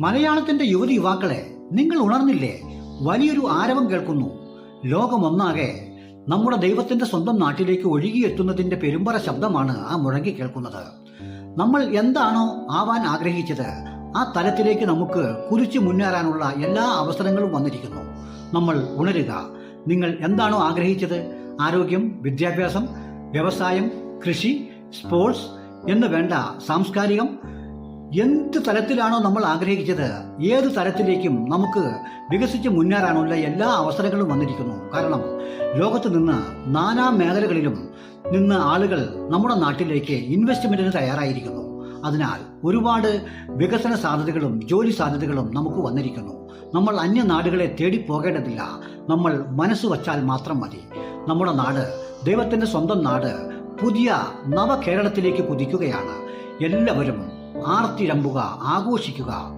മലയാളത്തിന്റെ യുവതി യുവാക്കളെ നിങ്ങൾ ഉണർന്നില്ലേ? വലിയൊരു ആരവം കേൾക്കുന്നു. ലോകമൊന്നാകെ നമ്മുടെ ദൈവത്തിന്റെ സ്വന്തം നാട്ടിലേക്ക് ഒഴുകിയെത്തുന്നതിന്റെ പെരുമ്പറ ശബ്ദമാണ് ആ മുഴങ്ങി കേൾക്കുന്നത്. നമ്മൾ എന്താണോ ആവാൻ ആഗ്രഹിച്ചത് ആ തലത്തിലേക്ക് നമുക്ക് കുരിച്ചു മുന്നേറാനുള്ള എല്ലാ അവസരങ്ങളും വന്നിരിക്കുന്നു. നമ്മൾ ഉണരുക. നിങ്ങൾ എന്താണോ ആഗ്രഹിച്ചത്? ആരോഗ്യം വിദ്യാഭ്യാസം വ്യവസായം കൃഷി സ്പോർട്സ് എന്ന് വേണ്ട സാംസ്കാരികം എന്ത് തലത്തിലാണോ നമ്മൾ ആഗ്രഹിച്ചത് ഏത് തലത്തിലേക്കും നമുക്ക് വികസിച്ച് മുന്നേറാനുള്ള എല്ലാ അവസരങ്ങളും വന്നിരിക്കുന്നു. കാരണം ലോകത്ത് നിന്ന് നാനാ മേഖലകളിലും നിന്ന് ആളുകൾ നമ്മുടെ നാട്ടിലേക്ക് ഇൻവെസ്റ്റ്മെന്റിന് തയ്യാറായിരിക്കുന്നു. അതിനാൽ ഒരുപാട് വികസന സാധ്യതകളും ജോലി സാധ്യതകളും നമുക്ക് വന്നിരിക്കുന്നു. നമ്മൾ അന്യ നാടുകളെ തേടി പോകേണ്ടതില്ല. നമ്മൾ മനസ്സ് വച്ചാൽ മാത്രം മതി. നമ്മുടെ നാട് ദൈവത്തിന്റെ സ്വന്തം നാട് പുതിയ നവകേരളത്തിലേക്ക് കുതിക്കുകയാണ്. എല്ലാവരും ആർത്തിരമ്പുക ആഘോഷിക്കുക.